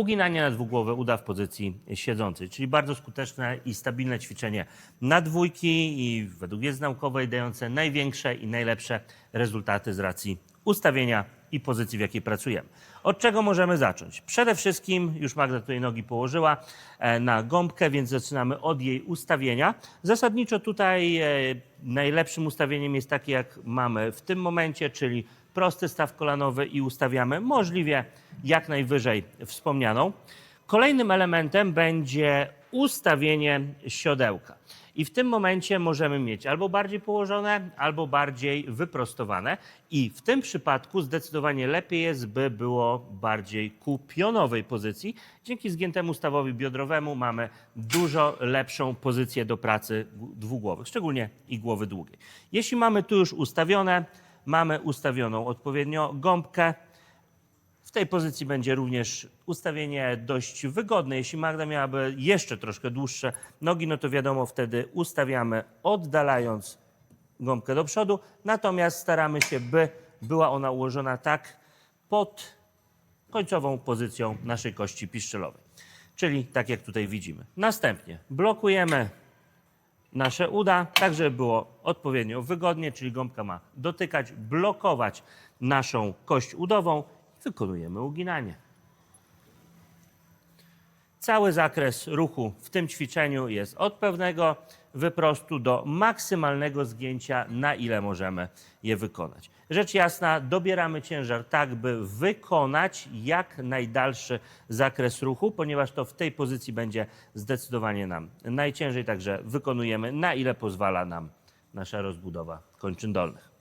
Uginanie na dwugłowe uda w pozycji siedzącej, czyli bardzo skuteczne i stabilne ćwiczenie na dwójki i według wiedzy naukowej dające największe i najlepsze rezultaty z racji ustawienia i pozycji, w jakiej pracujemy. Od czego możemy zacząć? Przede wszystkim, już Magda tutaj nogi położyła e, na gąbkę, więc zaczynamy od jej ustawienia. Zasadniczo tutaj e, najlepszym ustawieniem jest takie, jak mamy w tym momencie, czyli prosty staw kolanowy i ustawiamy możliwie jak najwyżej wspomnianą. Kolejnym elementem będzie ustawienie siodełka. I w tym momencie możemy mieć albo bardziej położone, albo bardziej wyprostowane. I w tym przypadku zdecydowanie lepiej jest, by było bardziej ku pionowej pozycji. Dzięki zgiętemu stawowi biodrowemu mamy dużo lepszą pozycję do pracy dwugłowych, szczególnie i głowy długiej. Jeśli mamy tu już ustawione, mamy ustawioną odpowiednio gąbkę, w tej pozycji będzie również ustawienie dość wygodne. Jeśli Magda miałaby jeszcze troszkę dłuższe nogi, no to wiadomo, wtedy ustawiamy oddalając gąbkę do przodu, natomiast staramy się, by była ona ułożona tak pod końcową pozycją naszej kości piszczelowej. Czyli tak jak tutaj widzimy. Następnie blokujemy nasze uda, tak żeby było odpowiednio wygodnie, czyli gąbka ma dotykać, blokować naszą kość udową wykonujemy uginanie. Cały zakres ruchu w tym ćwiczeniu jest od pewnego wyprostu do maksymalnego zgięcia, na ile możemy je wykonać. Rzecz jasna, dobieramy ciężar tak, by wykonać jak najdalszy zakres ruchu, ponieważ to w tej pozycji będzie zdecydowanie nam najciężej, także wykonujemy na ile pozwala nam nasza rozbudowa kończyn dolnych.